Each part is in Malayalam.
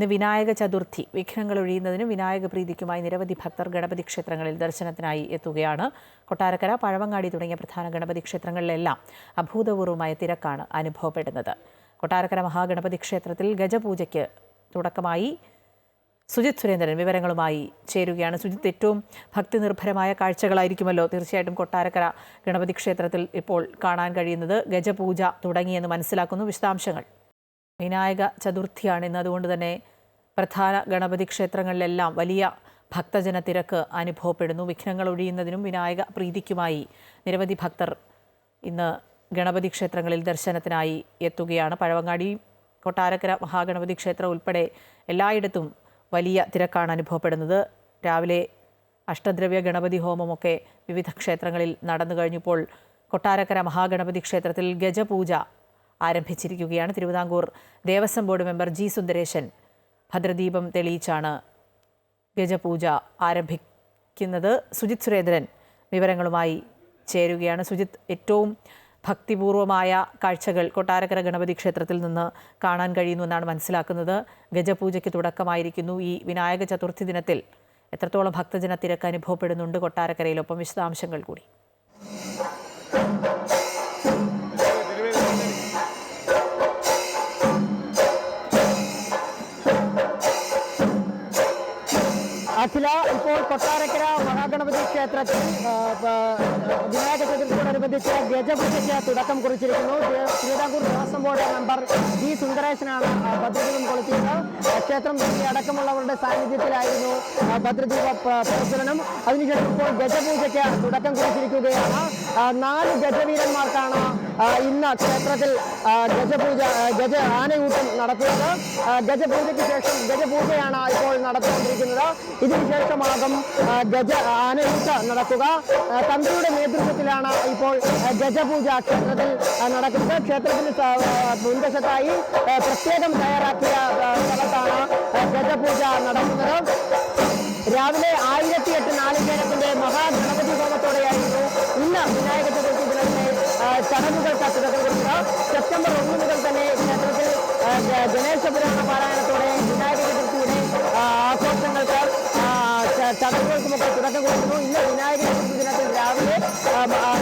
ഇന്ന് വിനായക ചതുർത്ഥി. വിഘ്നങ്ങൾ ഒഴിയുന്നതിനും വിനായക പ്രീതിക്കുമായി നിരവധി ഭക്തർ ഗണപതി ക്ഷേത്രങ്ങളിൽ ദർശനത്തിനായി എത്തുകയാണ്. കൊട്ടാരക്കര പഴവങ്ങാടി തുടങ്ങിയ പ്രധാന ഗണപതി ക്ഷേത്രങ്ങളിലെല്ലാം അഭൂതപൂർവമായ തിരക്കാണ് അനുഭവപ്പെടുന്നത്. കൊട്ടാരക്കര മഹാഗണപതി ക്ഷേത്രത്തിൽ ഗജപൂജയ്ക്ക് തുടക്കമായി സുജിത് സുരേന്ദ്രൻ വിവരങ്ങളുമായി ചേരുകയാണ്. സുജിത് ഏറ്റവും ഭക്തി നിർഭരമായ കാഴ്ചകളായിരിക്കുമല്ലോ തീർച്ചയായിട്ടും കൊട്ടാരക്കര ഗണപതി ക്ഷേത്രത്തിൽ ഇപ്പോൾ കാണാൻ കഴിയുന്നത്. ഗജപൂജ തുടങ്ങിയെന്ന് മനസ്സിലാക്കുന്നു. വിശദാംശങ്ങൾ. വിനായക ചതുർത്ഥിയാണ് ഇന്ന്. അതുകൊണ്ട് തന്നെ പ്രധാന ഗണപതി ക്ഷേത്രങ്ങളിലെല്ലാം വലിയ ഭക്തജന തിരക്ക് അനുഭവപ്പെടുന്നു. വിഘ്നങ്ങൾ ഒഴിയുന്നതിനും വിനായക പ്രീതിക്കുമായി നിരവധി ഭക്തർ ഇന്ന് ഗണപതി ക്ഷേത്രങ്ങളിൽ ദർശനത്തിനായി എത്തുകയാണ്. പഴവങ്ങാടി കൊട്ടാരക്കര മഹാഗണപതി ക്ഷേത്രം ഉൾപ്പെടെ എല്ലായിടത്തും വലിയ തിരക്കാണ് അനുഭവപ്പെടുന്നത്. രാവിലെ അഷ്ടദ്രവ്യ ഗണപതി ഹോമമൊക്കെ വിവിധ ക്ഷേത്രങ്ങളിൽ നടന്നു കഴിഞ്ഞപ്പോൾ കൊട്ടാരക്കര മഹാഗണപതി ക്ഷേത്രത്തിൽ ഗജപൂജ ആരംഭിച്ചിരിക്കുകയാണ്. Thiruvithamkoor Devaswom board member G Sundaresan ഭദ്രദീപം തെളിയിച്ചാണ് ഗജപൂജ ആരംഭിക്കുന്നത്. സുജിത് സുരേന്ദ്രൻ വിവരങ്ങളുമായി ചേരുകയാണ്. സുജിത് ഏറ്റവും ഭക്തിപൂർവമായ കാഴ്ചകൾ കൊട്ടാരക്കര ഗണപതി ക്ഷേത്രത്തിൽ നിന്ന് കാണാൻ കഴിയുന്നു എന്നാണ് മനസ്സിലാക്കുന്നത്. ഗജപൂജയ്ക്ക് തുടക്കമായിരിക്കുന്നു. ഈ വിനായക ചതുർത്ഥി ദിനത്തിൽ എത്രത്തോളം ഭക്തജന തിരക്ക് അനുഭവപ്പെടുന്നുണ്ട് കൊട്ടാരക്കരയിലൊപ്പം വിശദാംശങ്ങൾ കൂടി. അഖില ഇപ്പോൾ കൊട്ടാരക്കര മഹാഗണപതി ക്ഷേത്രത്തിൽ വിനായക ചതുർത്ഥിയോടനുബന്ധിച്ച് ഗജപൂജയ്ക്ക് തുടക്കം കുറിച്ചിരിക്കുന്നു. Thiruvithamkoor Devaswom board member G സുന്ദരേശനാണ് ഭദ്രദീപം കൊളുത്തിയത്. ക്ഷേത്രം ദേവി അടക്കമുള്ളവരുടെ സാന്നിധ്യത്തിലായിരുന്നു ഭദ്രദീപ പ്രജ്വലനം അതിനുശേഷം ഇപ്പോൾ ഗജപൂജയ്ക്ക് തുടക്കം കുറിച്ചിരിക്കുകയാണ്. നാല് ഗജവീരന്മാർക്കാണ് ഇന്ന് ക്ഷേത്രത്തിൽ ഗജപൂജ ഗജ ആനയൂട്ടം നടത്തിയത് ഗജപൂജയ്ക്ക് ശേഷം ഗജപൂജയാണ് ഇപ്പോൾ നടത്തിക്കൊണ്ടിരിക്കുന്നത് ഇതിനുശേഷമാകും ഗജ ആനയൂട്ട നടക്കുക. തന്ത്രിയുടെ നേതൃത്വത്തിലാണ് ഇപ്പോൾ ഗജപൂജ ക്ഷേത്രത്തിൽ നടക്കുന്നത്. ക്ഷേത്രത്തിന് മുൻവശത്തായി പ്രത്യേകം തയ്യാറാക്കിയ സ്ഥലത്താണ് ഗജപൂജ നടക്കുന്നത്. രാവിലെ ആയിരത്തി ആ, ചടങ്ങുകൾക്ക് തുടക്കം കുറിച്ചത് സെപ്റ്റംബർ ഒന്ന് മുതൽ തന്നെ ക്ഷേത്രത്തിൽ ഗണേശ പുരാണ പാരായണത്തോടെ വിനായക ചതുർത്ഥിയുടെ ആഘോഷങ്ങൾക്ക് ചടങ്ങുകൾക്കുമൊക്കെ തുടക്കം കൊടുക്കുന്നു ഇന്ന് വിനായക ചതുർത്ഥി ദിനത്തിൽ രാവിലെ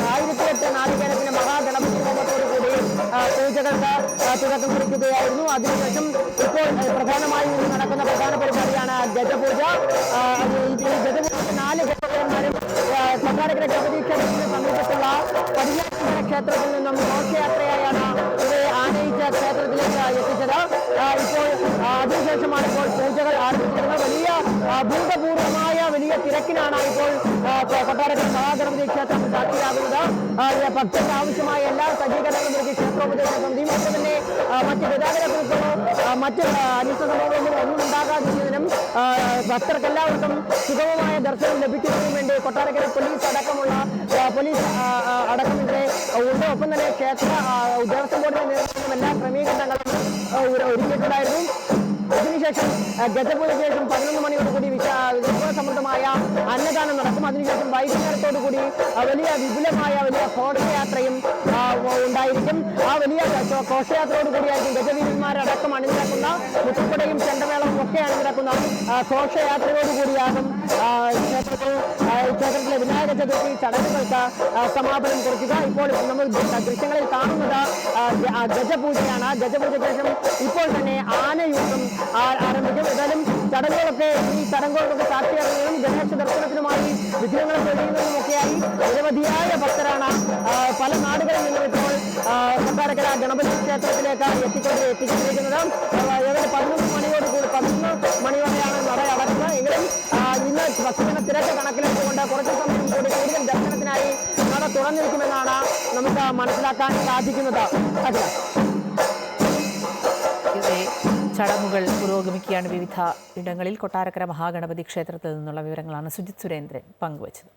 ആയിരത്തി എട്ട് നാളികേരത്തിന്റെ മഹാഗണപതി കൂടി പൂജകൾക്ക് തുടക്കം കുറിക്കുകയായിരുന്നു. അതിനുശേഷം ഇപ്പോൾ പ്രധാനമായും നടക്കുന്ന പ്രധാന പരിപാടിയാണ് ഗജപൂജ. ഗജപൂജ നാല് ഗജപൂജന്മാരും കൊട്ടാരക്കര ഗണപതി ക്ഷേത്രത്തിന് പടിഞ്ഞാറ ക്ഷേത്രത്തിൽ നിന്നും ഘോഷയാത്രയായാണ് ഇവരെ ആനയിച്ച ക്ഷേത്രത്തിലേക്ക് എത്തിച്ചത്. ഇപ്പോൾ അതിനുശേഷമാണ് ഇപ്പോൾ പൂജകൾ ആരംഭിച്ചിരുന്നത് വലിയ ഭൂതപൂർവമായ വലിയ തിരക്കിനാണ് ഇപ്പോൾ കൊട്ടാരക്കര മഹാഗണപതി ക്ഷേത്രം സാക്ഷിയാകുന്നത് ഭക്തർക്ക് ആവശ്യമായ എല്ലാ സജ്ജീകരണങ്ങളും ഒരുക്കി ക്ഷേത്രോപദേശ ഒപ്പം തന്നെ മറ്റ് ഗതാഗത കുറിപ്പുകളോ മറ്റ് അനിഷ്ട സംഭവങ്ങളൊന്നും ഒന്നും ഉണ്ടാകാതിരിക്കുന്നതിനും ഭക്തർക്കെല്ലാവർക്കും സുഗമമായ ദർശനം ലഭിക്കുന്നതിന് വേണ്ടി കൊട്ടാരക്കര പോലീസ് അടക്കമുള്ള പോലീസ് അടക്കം ഇവിടെ ഉണ്ട്. ഒപ്പം തന്നെ ക്ഷേത്ര ദേവസ്വം ബോർഡിന്റെ നേതൃത്വം എല്ലാ ക്രമീകരണങ്ങളും ഒരുക്കിയിട്ടുണ്ടായിരുന്നു. അതിനുശേഷം ഗജപൂജയ്ക്ക് ശേഷം പതിനൊന്ന് മണിയോട് കൂടി വിശ അന്നദാനം നടക്കും. അതിനുശേഷം വൈകുന്നേരത്തോടു കൂടി വലിയ വിപുലമായ വലിയ ഘോഷയാത്രയും ഉണ്ടായിരിക്കും. ആ വലിയ ഘോഷയാത്രയോട് കൂടിയായിരിക്കും ഗജവീരന്മാരടക്കം അണിനിരക്കുന്ന മുത്തുപ്പടയും ചെണ്ടമേളവും ഒക്കെ അണിനിരക്കുന്ന ഘോഷയാത്രയോട് കൂടിയാകും ക്ഷേത്രത്തിൽ ക്ഷേത്രത്തിലെ വിനായക ചതുർത്ഥി ചടങ്ങുകൾക്ക് സമാപനം കുറിക്കുക. ഇപ്പോൾ നമ്മൾ ദൃശ്യങ്ങളിൽ കാണുന്നത് ഗജപൂജയാണ്. ഗജപൂജയ്ക്ക് ശേഷം ഇപ്പോൾ തന്നെ ആനയൂട്ടം ചടങ്ങുകളൊക്കെ ഈ ചടങ്ങുകളൊക്കെ സാക്ഷിയാകുന്നതിനും ഗണേശ ദർശനത്തിനുമായി വിഘ്നങ്ങൾ ഒക്കെയായി നിരവധിയായ ഭക്തരാണ് പല നാടുകളിൽ നിന്നും ഇപ്പോൾ കൊട്ടാരക്കര ഗണപതി ക്ഷേത്രത്തിലേക്ക് എത്തിക്കൊണ്ട് എത്തിച്ചിരിക്കുന്നത് ഏതൊരു പതിനൊന്ന് മണിയോട് കൂടി പതിനൊന്ന് മണിയോടെയാണ് നട അടക്കുന്നത്. എങ്കിലും ഇന്ന് ഭക്തജന തിരക്ക് കണക്കിലെടുത്തുകൊണ്ട് കുറച്ച് സമയം കൂടി കൂടുതൽ ദർശനത്തിനായി നട തുറന്നിരിക്കുമെന്നാണ് നമുക്ക് മനസ്സിലാക്കാൻ സാധിക്കുന്നത്. അഖില പുരോഗമിക്കുകയാണ് വിവിധ ഇടങ്ങളിൽ കൊട്ടാരക്കര മഹാഗണപതി ക്ഷേത്രത്തിൽ നിന്നുള്ള വിവരങ്ങളാണ് സുജിത് സുരേന്ദ്രൻ പങ്കുവച്ചത്.